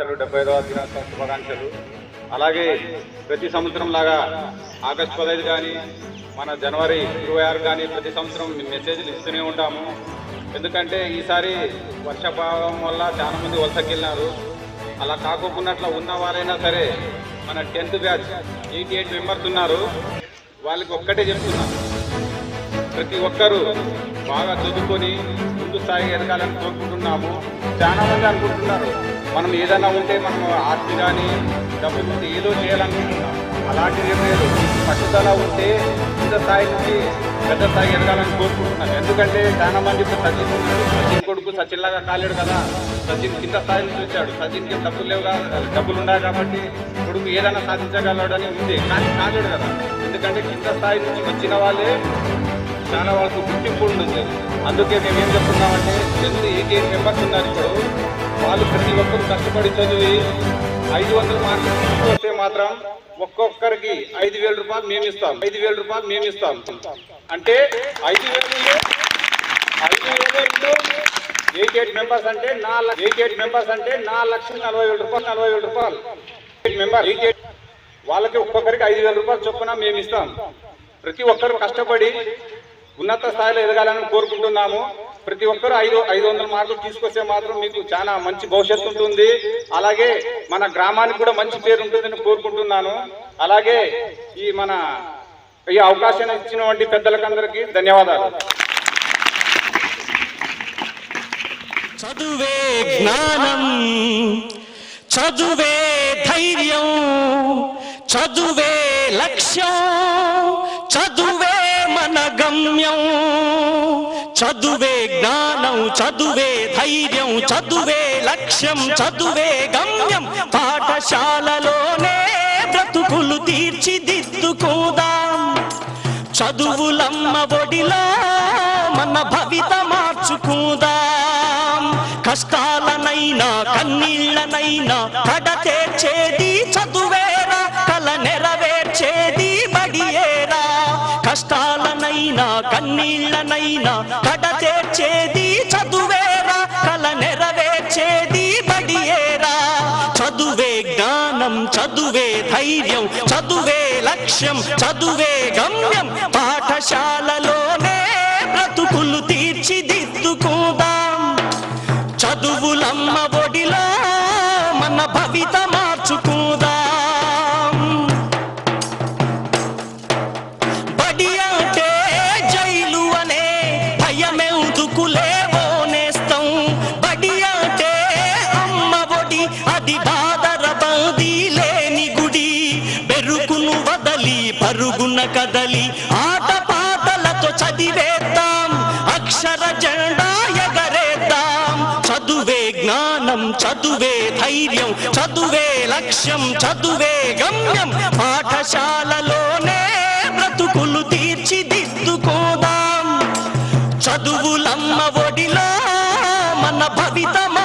డెబ్బై ఐదవ దినోత్సవ శుభాకాంక్షలు. అలాగే ప్రతి సంవత్సరం లాగా ఆగస్టు పదహైదు కానీ మన జనవరి ఇరవై ఆరు కానీ ప్రతి సంవత్సరం మెసేజ్లు ఇస్తూనే ఉంటాము. ఎందుకంటే ఈసారి వర్షభావం వల్ల చాలామంది వలసకెళ్ళినారు. అలా కాకోకున్నట్ల ఉన్న వారైనా సరే మన tenth batch eighty eight members ఉన్నారు. వాళ్ళకి ఒక్కటే చెప్తున్నాను ప్రతి ఒక్కరూ బాగా చదువుకొని ముందు స్థాయికి ఎదగాలని కోరుకుంటున్నాము. చాలా మంది అనుకుంటున్నారు. మనం ఏదైనా ఉంటే మనం ఆస్తి కానీ డబ్బులు ఉంటే ఏదో చేయాలనుకుంటున్నాం. అలాంటిది ఏం లేదు పట్టుదల ఉంటే కింద స్థాయి నుంచి పెద్ద స్థాయి ఎదగాలని కోరుకుంటున్నాను ఎందుకంటే చాలా మంది ఇప్పుడు సచిన్ సచిన్ కొడుకు సచిన్ లాగా కాలేడు కదా. సచిన్ కింద స్థాయి నుంచి వచ్చాడు. సచిన్కి డబ్బులు లేవు డబ్బులు ఉన్నాయి కాబట్టి కొడుకు ఏదైనా సాధించగలడని ఉంది. కానీ కాలేడు కదా. ఎందుకంటే కింద స్థాయి నుంచి వచ్చిన వాళ్ళే చాలా వాళ్ళకు గుర్తింపు ఉంటుంది అందుకే మేము ఏం చెప్తున్నామంటే టెన్త్ ఎయిటీ ఎయిట్ మెంబర్స్ ఉన్నారు ఇప్పుడు. వాళ్ళు ప్రతి ఒక్కరు కష్టపడి చదివి ఐదు వందల మార్కులు తీసుకొస్తే మాత్రం ఒక్కొక్కరికి ఐదు వేల రూపాయలు మేము ఇస్తాం. ఐదు వేల రూపాయలు మేము ఇస్తాం. అంటే ఐదు వేలు ఐదు వేలు ఇంటూ ఎయిట్ మెంబర్స్ అంటే నా ఎయిటీ ఎయిట్ మెంబర్స్ అంటే నా లక్ష నలభై వేల రూపాయలు నలభై వేల రూపాయలు. ఎయిట్ మెంబర్ ఎయిట్ ఎయిట్ వాళ్ళకి ఒక్కొక్కరికి ఐదు వేల రూపాయలు చొప్పున మేము ఇస్తాం. ప్రతి ఒక్కరు కష్టపడి ఉన్నత స్థాయిలో ఎదగాలని కోరుకుంటున్నాము. ప్రతి ఒక్కరు ఐదు ఐదు వందల మార్కులు తీసుకొస్తే మాత్రం మీకు చాలా మంచి భవిష్యత్తు ఉంటుంది. అలాగే మన గ్రామానికి కూడా మంచి పేరు ఉంటుందని కోరుకుంటున్నాను. అలాగే ఈ మన ఈ అవకాశం ఇచ్చినటువంటి పెద్దలకందరికీ ధన్యవాదాలు. చదువే జ్ఞానం చదువే ధైర్యం చదువే లక్ష్యం చదువే జ్ఞానం చదువే ధైర్యం చదువే లక్ష్యం చదువే గమ్యం. పాఠశాలలోనే బ్రతుకులు తీర్చిదిద్దుకుందాం. చదువులమ్మ ఒడిలో మన భవిత మార్చుకుందాం. కష్టాలనైనా కన్నీళ్ళనైనా కడ తీర్చేది చదువే కష్టాలనైనా కన్నీళ్ళనైనా కడ చేర్చేది చదువేరా కల నెరవేర్చేది బడియేరా. చదువే జ్ఞానం చదువే ధైర్యం చదువే లక్ష్యం చదువే గమ్యం పాఠశాలలోనే కదలి ఆట పాటలతో చదివేద్దాం. అక్షర జెండా ఎగరేద్దాం. చదువే జ్ఞానం చదువే ధైర్యం చదువే లక్ష్యం చదువే గమ్యం. పాఠశాలలోనే బ్రతుకులు తీర్చిదిద్దుకోదాం. చదువులమ్మ ఒడిలో మన భవితం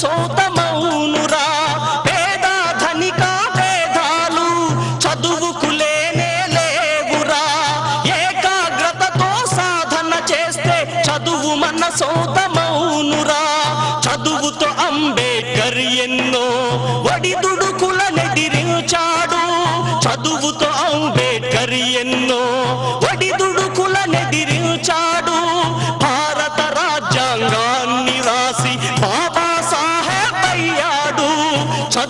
సొంతమౌనురా. పేద ధనిక భేదాలు చదువుకు లేనే లేవురా. ఏకాగ్రతతో సాధన చేస్తే చదువు మన సొంతమౌనురా. చదువుతో అంబేద్కర్ ఎన్నో ఒడిదుడుకుల నెదిరించాడు చదువుతో అంబేద్కర్ ఎన్నో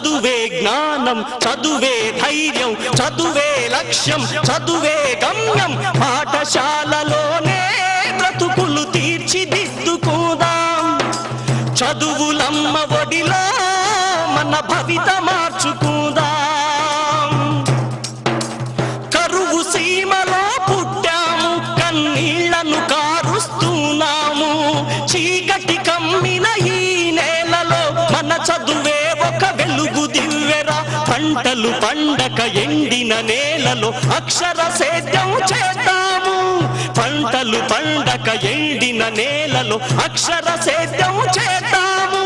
చదువే జ్ఞానం చదువే ధైర్యం చదువే లక్ష్యం చదువే గమ్యం. పాఠశాలలోనే బ్రతుకులు తీర్చిదిద్దుకుందాం. చదువులమ్మ ఒడిలో మన భవిత మార్చుకుందాం. కరువు సీమలో పుట్టాము కన్నీళ్ళను కారుస్తున్నాము. చీకటి కమ్మిన పంటలు పండక ఎండిన నేలలో అక్షర సేద్యం చేద్దాము. పంటలు పండక ఎండిన నేలలో అక్షర సేద్యం చేద్దాము.